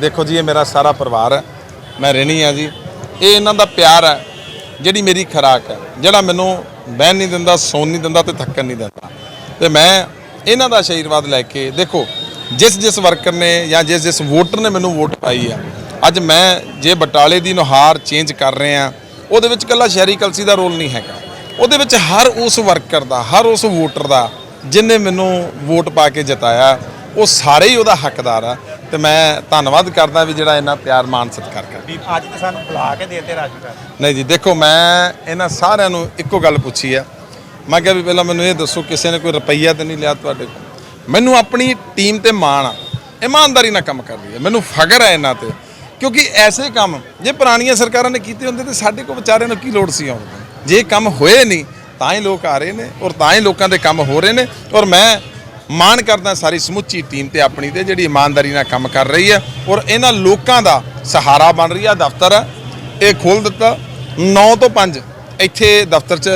ਦੇਖੋ ਜੀ, ਇਹ ਮੇਰਾ ਸਾਰਾ ਪਰਿਵਾਰ ਹੈ। ਮੈਂ ਰਹਿਣੀ ਆ ਜੀ। ਇਹ ਇਹਨਾਂ ਦਾ ਪਿਆਰ ਹੈ, ਜਿਹੜੀ ਮੇਰੀ ਖੁਰਾਕ ਹੈ। ਜਿਹੜਾ ਮੈਨੂੰ ਬਹਿਣ ਨਹੀਂ ਦਿੰਦਾ, ਸੌਣ ਨਹੀਂ ਦਿੰਦਾ ਤੇ ਥੱਕਣ ਨਹੀਂ ਦਿੰਦਾ। ਤੇ ਮੈਂ ਇਹਨਾਂ ਦਾ ਆਸ਼ੀਰਵਾਦ ਲੈ ਕੇ, ਦੇਖੋ, ਜਿਸ ਜਿਸ ਵਰਕਰ ਨੇ ਜਾਂ ਜਿਸ ਜਿਸ ਵੋਟਰ ਨੇ ਮੈਨੂੰ ਵੋਟ ਪਾਈ ਆ, ਅੱਜ ਮੈਂ ਜੇ ਬਟਾਲੇ ਦੀ ਨੁਹਾਰ ਚੇਂਜ ਕਰ ਰਹੇ ਆ ਉਹਦੇ ਵਿੱਚ ਕੱਲਾ ਸ਼ਹਿਰੀ ਕਲਸੀ ਦਾ ਰੋਲ ਨਹੀਂ ਹੈਗਾ। ਉਹਦੇ ਵਿੱਚ ਹਰ ਉਸ ਵਰਕਰ ਦਾ, ਹਰ ਉਸ ਵੋਟਰ ਦਾ, ਜਿਨੇ ਮੈਨੂੰ ਵੋਟ ਪਾ ਕੇ ਜਿਤਾਇਆ, ਉਹ ਸਾਰੇ ਹੀ ਉਹਦਾ ਹੱਕਦਾਰ ਆ। ਤੇ ਮੈਂ ਧੰਨਵਾਦ ਕਰਦਾ ਵੀ ਜਿਹੜਾ ਇੰਨਾ ਪਿਆਰ ਮਾਨ ਸਤਿਕਾਰ ਕਰ ਵੀ ਅੱਜ ਤੇ ਸਾਨੂੰ ਬੁਲਾ ਕੇ ਦੇਤੇ ਰਾਸ਼ਨ ਕਾਰਡ ਨਹੀਂ ਜੀ ਦੇਖੋ ਮੈਂ ਇਹਨਾਂ ਸਾਰਿਆਂ ਨੂੰ ਇੱਕੋ ਗੱਲ ਪੁੱਛੀ ਆ। ਮੈਂ ਕਿਹਾ ਵੀ ਪਹਿਲਾਂ ਮੈਨੂੰ ਇਹ ਦੱਸੋ ਕਿਸੇ ਨੇ ਕੋਈ ਰੁਪਈਆ ਤੇ ਨਹੀਂ ਲਿਆ ਤੁਹਾਡੇ ਕੋਲ? ਮੈਨੂੰ ਆਪਣੀ ਟੀਮ ਤੇ ਮਾਣ ਆ। ਇਮਾਨਦਾਰੀ ਨਾਲ ਕੰਮ ਕਰ ਰਹੀ ਹੈ ਮੈਨੂੰ ਫਖਰ ਹੈ ਇਹਨਾਂ ਤੇ। ਕਿਉਂਕਿ ਐਸੇ ਕੰਮ ਜੇ ਪੁਰਾਣੀਆਂ ਸਰਕਾਰਾਂ ਨੇ ਕੀਤੇ ਹੁੰਦੇ ਤੇ ਸਾਡੇ ਕੋਲ ਵਿਚਾਰਿਆਂ ਨੂੰ ਕੀ ਲੋੜ ਸੀ ਆਉਣ ਦੀ? ਜੇ ਕੰਮ ਹੋਏ ਨਹੀਂ ਤਾਂ ਹੀ ਲੋਕ ਆ ਰਹੇ ਨੇ ਔਰ ਤਾਂ ਹੀ ਲੋਕਾਂ ਦੇ ਕੰਮ ਹੋ ਰਹੇ ਨੇ ਔਰ ਮੈਂ ਮਾਣ ਕਰਦਾ ਸਾਰੀ ਸਮੁੱਚੀ ਟੀਮ ਤੇ ਆਪਣੀ ਤੇ ਜਿਹੜੀ ਇਮਾਨਦਾਰੀ ਨਾਲ ਕੰਮ ਕਰ ਰਹੀ ਹੈ ਔਰ ਇਹਨਾਂ ਲੋਕਾਂ ਦਾ ਸਹਾਰਾ ਬਣ ਰਹੀ ਹੈ ਦਫ਼ਤਰ। ਹੈ ਇਹ ਖੋਲ ਦਿੱਤਾ। 9 ਤੋਂ 5 ਇੱਥੇ ਦਫ਼ਤਰ 'ਚ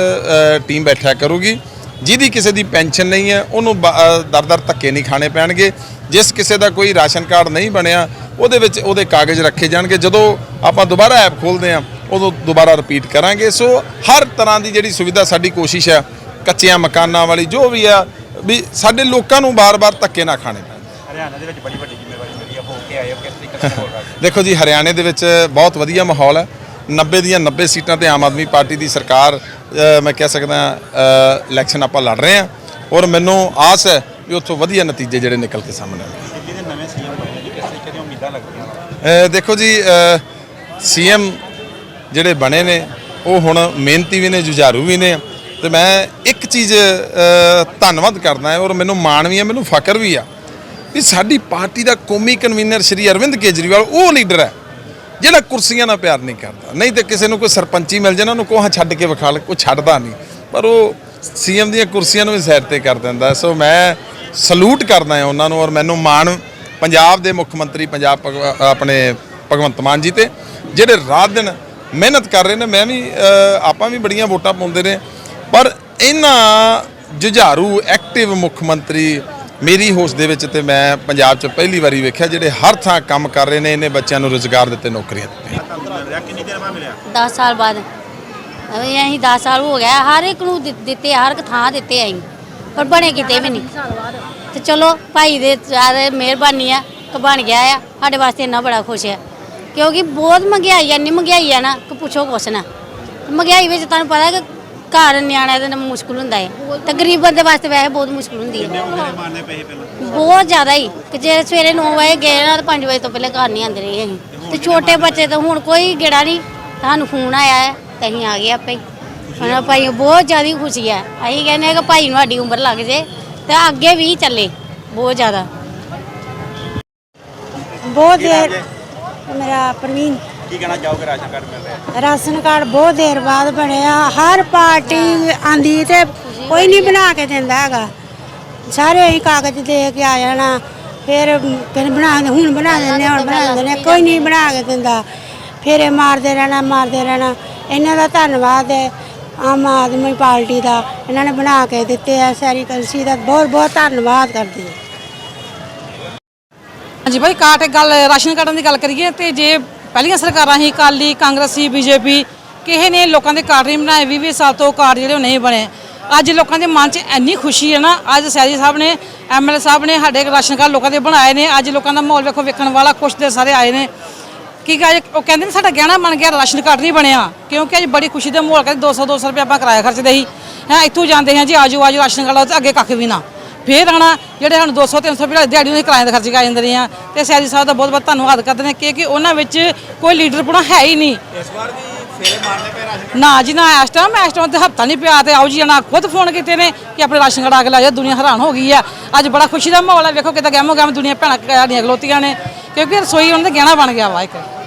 ਟੀਮ ਬੈਠਿਆ ਕਰੂਗੀ। ਜਿਹਦੀ ਕਿਸੇ ਦੀ ਪੈਨਸ਼ਨ ਨਹੀਂ ਹੈ, ਉਹਨੂੰ ਬ- ਦਰ-ਦਰ ਧੱਕੇ ਨਹੀਂ ਖਾਣੇ ਪੈਣਗੇ। ਜਿਸ ਕਿਸੇ ਦਾ ਕੋਈ ਰਾਸ਼ਨ ਕਾਰਡ ਨਹੀਂ ਬਣਿਆ, ਉਹਦੇ ਵਿੱਚ ਉਹਦੇ ਕਾਗਜ਼ ਰੱਖੇ ਜਾਣਗੇ। ਜਦੋਂ ਆਪਾਂ ਦੁਬਾਰਾ ਐਪ ਖੋਲਦੇ ਹਾਂ, ਉਦੋਂ ਦੁਬਾਰਾ ਰਿਪੀਟ ਕਰਾਂਗੇ। ਸੋ ਹਰ ਤਰ੍ਹਾਂ ਦੀ ਜਿਹੜੀ ਸੁਵਿਧਾ ਸਾਡੀ ਕੋਸ਼ਿਸ਼ ਹੈ, ਕੱਚਿਆਂ ਮਕਾਨਾਂ ਵਾਲੀ ਜੋ ਵੀ ਆ ਵੀ ਸਾਡੇ ਲੋਕਾਂ ਨੂੰ ਬਾਰ-ਬਾਰ ਧੱਕੇ ਨਾ ਖਾਣੇ ਪੈਣ। ਹਰਿਆਣਾ ਦੇ ਵਿੱਚ ਬੜੀ ਵੱਡੀ ਜ਼ਿੰਮੇਵਾਰੀ ਮਿਲੀ ਆ ਹੋ ਕੇ ਆਏ ਹੋ ਕਿਸ ਤਰੀਕੇ ਨਾਲ ਹੋ ਰਿਹਾ ਦੇਖੋ ਜੀ ਹਰਿਆਣੇ ਦੇ ਵਿੱਚ ਬਹੁਤ ਵਧੀਆ ਮਾਹੌਲ ਹੈ। 90 ਦੀਆਂ 90 ਸੀਟਾਂ ਤੇ ਆਮ ਆਦਮੀ ਪਾਰਟੀ ਦੀ ਸਰਕਾਰ ਮੈਂ ਕਹਿ ਸਕਦਾ ਇਲੈਕਸ਼ਨ ਆਪਾਂ ਲੜ ਰਹੇ ਹਾਂ। ਔਰ ਮੈਨੂੰ ਆਸ ਹੈ ਵੀ ਉੱਥੋਂ ਵਧੀਆ ਨਤੀਜੇ ਜਿਹੜੇ ਨਿਕਲ ਕੇ ਸਾਹਮਣੇ ਆਉਣਗੇ। ਦਿੱਲੀ ਦੇ ਨਵੇਂ ਸੀਐਮ ਬਣੇ ਜੀ ਕਿਸ ਤਰੀਕੇ ਦੀਆਂ ਉਮੀਦਾਂ ਲੱਗਦੀਆਂ? ਦੇਖੋ ਜੀ ਸੀਐਮ ਜਿਹੜੇ ਬਣੇ ਨੇ ਉਹ ਹੁਣ ਮਿਹਨਤੀ ਵੀ ਨੇ ਜੁਝਾਰੂ ਵੀ ਨੇ। ਤੇ ਮੈਂ ਇੱਕ ਚੀਜ਼ ਧੰਨਵਾਦ ਕਰਦਾ ਹਾਂ, ਔਰ ਮੈਨੂੰ ਮਾਣ ਵੀ ਹੈ, ਮੈਨੂੰ ਫਖਰ ਵੀ ਆ ਵੀ ਸਾਡੀ ਪਾਰਟੀ ਦਾ ਕੌਮੀ ਕਨਵੀਨਰ ਸ਼੍ਰੀ ਅਰਵਿੰਦ ਕੇਜਰੀਵਾਲ, ਉਹ ਲੀਡਰ ਹੈ, ਜਿਹੜਾ ਕੁਰਸੀਆਂ ਨਾਲ ਪਿਆਰ ਨਹੀਂ ਕਰਦਾ। ਨਹੀਂ ਤੇ ਕਿਸੇ ਨੂੰ ਕੋਈ ਸਰਪੰਚੀ ਮਿਲ ਜਾਣਾ ਉਹਨੂੰ ਕੋਹਾਂ ਛੱਡ ਕੇ ਵਿਖਾ ਲੈ ਕੋਈ ਛੱਡਦਾ ਨਹੀਂ। ਪਰ ਉਹ ਸੀਐਮ ਦੀਆਂ ਕੁਰਸੀਆਂ ਨੂੰ ਵੀ ਸਾਈਡ ਤੇ ਕਰ ਦਿੰਦਾ ਸੋ ਮੈਂ ਸਲੂਟ ਕਰਦਾ ਹਾਂ ਉਹਨਾਂ ਨੂੰ, ਔਰ ਮੈਨੂੰ ਮਾਣ ਪੰਜਾਬ ਦੇ ਮੁੱਖ ਮੰਤਰੀ, ਪੰਜਾਬ ਭਗਵ- ਆਪਣੇ ਭਗਵੰਤ ਮਾਨ ਜੀ ਤੇ, ਜਿਹੜੇ ਰਾਤ ਦਿਨ ਮਿਹਨਤ ਕਰ ਰਹੇ ਨੇ, ਮੈਂ ਵੀ ਆਪਾਂ ਵੀ ਬੜੀਆਂ ਵੋਟਾਂ ਪਾਉਂਦੇ ਨੇ। ਪਰ ਇਹਨਾਂ ਜੁਝਾਰੂ ਐਕਟਿਵ ਮੁੱਖ ਮੰਤਰੀ ਮੇਰੀ ਹੋਸ਼ ਦੇ ਵਿੱਚ ਤੇ ਮੈਂ ਪੰਜਾਬ 'ਚ ਪਹਿਲੀ ਵਾਰੀ ਵੇਖਿਆ ਜਿਹੜੇ ਹਰ ਥਾਂ ਕੰਮ ਕਰ ਰਹੇ ਨੇ, ਇਹਨੇ ਬੱਚਿਆਂ ਨੂੰ ਰੋਜ਼ਗਾਰ ਦਿੱਤੇ, ਨੌਕਰੀਆਂ ਦਿੱਤੀਆਂ। ਕਿੰਨੀ ਦੇਰ ਬਾਅਦ। ਮਿਲਿਆ 10 ਸਾਲ ਬਾਅਦ ਅਸੀਂ 10 ਸਾਲ ਹੋ ਗਿਆ, ਹਰ ਇੱਕ ਨੂੰ ਦਿੱਤੇ, ਹਰ ਇੱਕ ਥਾਂ ਦਿੱਤੇ ਅਸੀਂ। ਪਰ ਬਣੇ ਕਿਤੇ ਵੀ ਨਹੀਂ। ਤੇ ਚਲੋ, ਭਾਈ ਦੇ ਜ਼ਿਆਦਾ ਮਿਹਰਬਾਨੀ ਆ, ਕਿ ਬਣ ਗਿਆ ਆ, ਸਾਡੇ ਵਾਸਤੇ ਇੰਨਾ ਬੜਾ ਖੁਸ਼ ਆ। ਕਿਉਂਕਿ ਬਹੁਤ ਮਹਿੰਗਾਈ ਆ, ਇੰਨੀ ਮਹਿੰਗਾਈ ਆ ਨਾ, ਕਿ ਪੁੱਛੋ ਕੁਛ ਨਾ। ਮਹਿੰਗਾਈ ਵਿੱਚ ਤੁਹਾਨੂੰ ਪਤਾ ਕਿ ਘਰ ਨਿਆਣਿਆਂ ਦੇ ਨਾਲ ਮੁਸ਼ਕਲ ਹੁੰਦਾ ਹੈ ਤੇ ਗਰੀਬ ਬੰਦੇ ਵਾਸਤੇ ਵੈਸੇ ਬਹੁਤ ਮੁਸ਼ਕਲ ਹੁੰਦੀ ਹੈ ਮਾਰਨੇ ਪਹਿਲਾਂ? ਬਹੁਤ ਜ਼ਿਆਦਾ ਹੀ ਕਿ ਜੇ ਸਵੇਰੇ 9 ਵਜੇ ਗਏ ਨਾ ਤਾਂ 5 ਵਜੇ ਤੋਂ ਪਹਿਲੇ ਘਰ ਨਹੀਂ ਆਉਂਦੇ ਰਹੇ ਅਸੀਂ ਤੇ ਛੋਟੇ ਬੱਚੇ ਤਾਂ ਹੁਣ ਕੋਈ ਗੇੜਾ ਨਹੀਂ। ਤੁਹਾਨੂੰ ਫੋਨ ਆਇਆ ਹੈ ਤੇ ਅਸੀਂ ਆ ਗਏ ਆਪੇ। ਹੀ ਹੁਣ ਭਾਈ ਬਹੁਤ ਜ਼ਿਆਦਾ ਖੁਸ਼ੀ ਹੈ ਅਸੀਂ ਕਹਿੰਦੇ ਹਾਂ ਕਿ ਭਾਈ ਨੂੰ ਸਾਡੀ ਉਮਰ ਲੱਗ ਜੇ ਤੇ ਅੱਗੇ ਵੀ ਚੱਲੇ। ਬਹੁਤ ਜ਼ਿਆਦਾ। ਬਹੁਤ ਦੇਰ ਮੇਰਾ ਪ੍ਰਵੀਨ। ਕੀ ਕਹਿਣਾ ਚਾਹੋਗੇ? ਰਾਸ਼ਨ ਕਾਰਡ ਮਿਲ ਰਿਹਾ ਰਾਸ਼ਨ ਕਾਰਡ ਬਹੁਤ ਦੇਰ ਬਾਅਦ ਬਣਿਆ। ਹਰ ਪਾਰਟੀ ਆਂਦੀ ਤੇ ਕੋਈ ਨਹੀਂ ਬਣਾ ਕੇ ਦਿੰਦਾ ਹੈਗਾ। ਸਾਰੇ ਹੀ ਕਾਗਜ਼ ਦੇ ਕੇ ਆ ਜਾਣਾ। ਫਿਰ ਫਿਰ ਬਣਾ ਦੇ ਹੁਣ ਬਣਾ ਦਿੰਦੇ ਹਾਂ, ਹੁਣ ਬਣਾ ਦਿੰਦੇ ਹਾਂ, ਕੋਈ ਨਹੀਂ ਬਣਾ ਕੇ ਦਿੰਦਾ। ਫਿਰ ਇਹ ਮਾਰਦੇ ਰਹਿਣਾ ਮਾਰਦੇ ਰਹਿਣਾ। ਇਹਨਾਂ ਦਾ ਧੰਨਵਾਦ ਹੈ। ਆਮ ਆਦਮੀ ਪਾਰਟੀ ਦਾ। ਇਹਨਾਂ ਨੇ ਬਣਾ ਕੇ ਦਿੱਤੇ ਆ। ਸਾਰੀ ਕਲਸੀ ਦਾ ਬਹੁਤ ਬਹੁਤ ਧੰਨਵਾਦ ਕਰਦੀ ਹਾਂ। ਹਾਂਜੀ ਭਾਈ ਕਾਟ ਗੱਲ ਰਾਸ਼ਨ ਕਾਰਡਾਂ ਦੀ ਗੱਲ ਕਰੀਏ ਤੇ ਜੇ ਪਹਿਲੀਆਂ ਸਰਕਾਰਾਂ ਸੀ, ਅਕਾਲੀ, ਕਾਂਗਰਸੀ, ਬੀਜੇਪੀ। ਕਿਸੇ ਨੇ ਲੋਕਾਂ ਦੇ ਕਾਰਡ ਨਹੀਂ ਬਣਾਏ 20 20 ਸਾਲ ਤੋਂ ਕਾਰਡ ਜਿਹੜੇ ਉਹ ਨਹੀਂ ਬਣੇ। ਅੱਜ ਲੋਕਾਂ ਦੇ ਮਨ 'ਚ ਇੰਨੀ ਖੁਸ਼ੀ ਹੈ ਨਾ, ਅੱਜ ਸੈਰੀ ਸਾਹਿਬ ਨੇ, ਐਮਐਲਏ ਸਾਹਿਬ ਨੇ ਸਾਡੇ ਰਾਸ਼ਨ ਕਾਰਡ ਲੋਕਾਂ ਦੇ ਬਣਾਏ ਨੇ, ਅੱਜ ਲੋਕਾਂ ਦਾ ਮਾਹੌਲ ਵੇਖੋ, ਵੇਖਣ ਵਾਲਾ ਕੁਛ ਦੇ ਸਾਰੇ ਆਏ ਨੇ। ਕੀ ਕਹੇ, ਉਹ ਕਹਿੰਦੇ ਨੇ ਸਾਡਾ ਗਹਿਣਾ ਬਣ ਗਿਆ, ਰਾਸ਼ਨ ਕਾਰਡ ਨਹੀਂ ਬਣਿਆ। ਕਿਉਂਕਿ ਅੱਜ ਬੜੀ ਖੁਸ਼ੀ ਦਾ ਮਾਹੌਲ ਕਰਕੇ 200 200 ਰੁਪਏ ਆਪਾਂ ਕਿਰਾਇਆ ਖਰਚਦੇ ਸੀ। ਹੈ, ਇੱਥੋਂ ਜਾਂਦੇ ਹਾਂ ਜੀ ਆਜੋ ਆਜੋ ਰਾਸ਼ਨ ਕਾਰਡ ਲਓ ਅੱਗੇ ਕੱਖ ਵੀ ਨਾ। ਫੇਰ ਆਣਾ ਜਿਹੜੇ ਹੁਣ 200 300 ਰੁਪਏ ਦਿਹਾੜੀ ਨੂੰ ਕਿਰਾਏ ਦੇ ਖਰਚੇ ਕਰ ਜਾਂਦੇ ਨੇ ਆ। ਤੇ ਸੈਦੀ ਸਾਹਿਬ ਦਾ ਬਹੁਤ ਬਹੁਤ ਧੰਨਵਾਦ ਕਰਦੇ ਨੇ ਕਿਉਂਕਿ ਉਹਨਾਂ ਵਿੱਚ ਕੋਈ ਲੀਡਰ ਪੁਣਾ ਹੈ ਹੀ ਨਹੀਂ। ਇਸ ਵਾਰ ਵੀ ਫੇਰੇ ਮਾਰਨੇ ਪਏ ਰਾਸ਼ਨ ਨਾ ਜੀ ਨਾ ਇਸ ਟਾਈਮ ਇਸ ਟਾਈਮ ਤੇ ਹਫਤਾ ਨਹੀਂ ਪਿਆ ਤੇ ਆਓ ਜੀ ਨਾ ਖੁਦ ਫੋਨ ਕੀਤੇ ਨੇ ਕਿ ਆਪਣੇ ਰਾਸ਼ਨ ਕਾਰਡ ਆ ਕੇ ਲੈ ਜਾ ਦੁਨੀਆ ਹੈਰਾਨ ਹੋ ਗਈ ਆ। ਅੱਜ ਬੜਾ ਖੁਸ਼ੀ ਦਾ ਮਾਹੌਲ ਹੈ ਵੇਖੋ ਕਿਦਾਂ ਗਹਿਮੋ ਗਹਿਮ ਦੁਨੀਆ ਭੈਣਾਂ ਸਾਡੀਆਂ ਖਲੋਤੀਆਂ ਨੇ। ਕਿਉਂਕਿ ਰਸੋਈ ਉਹਨਾਂ ਦਾ ਗਹਿਣਾ ਬਣ ਗਿਆ ਵਾ ਇੱਕ।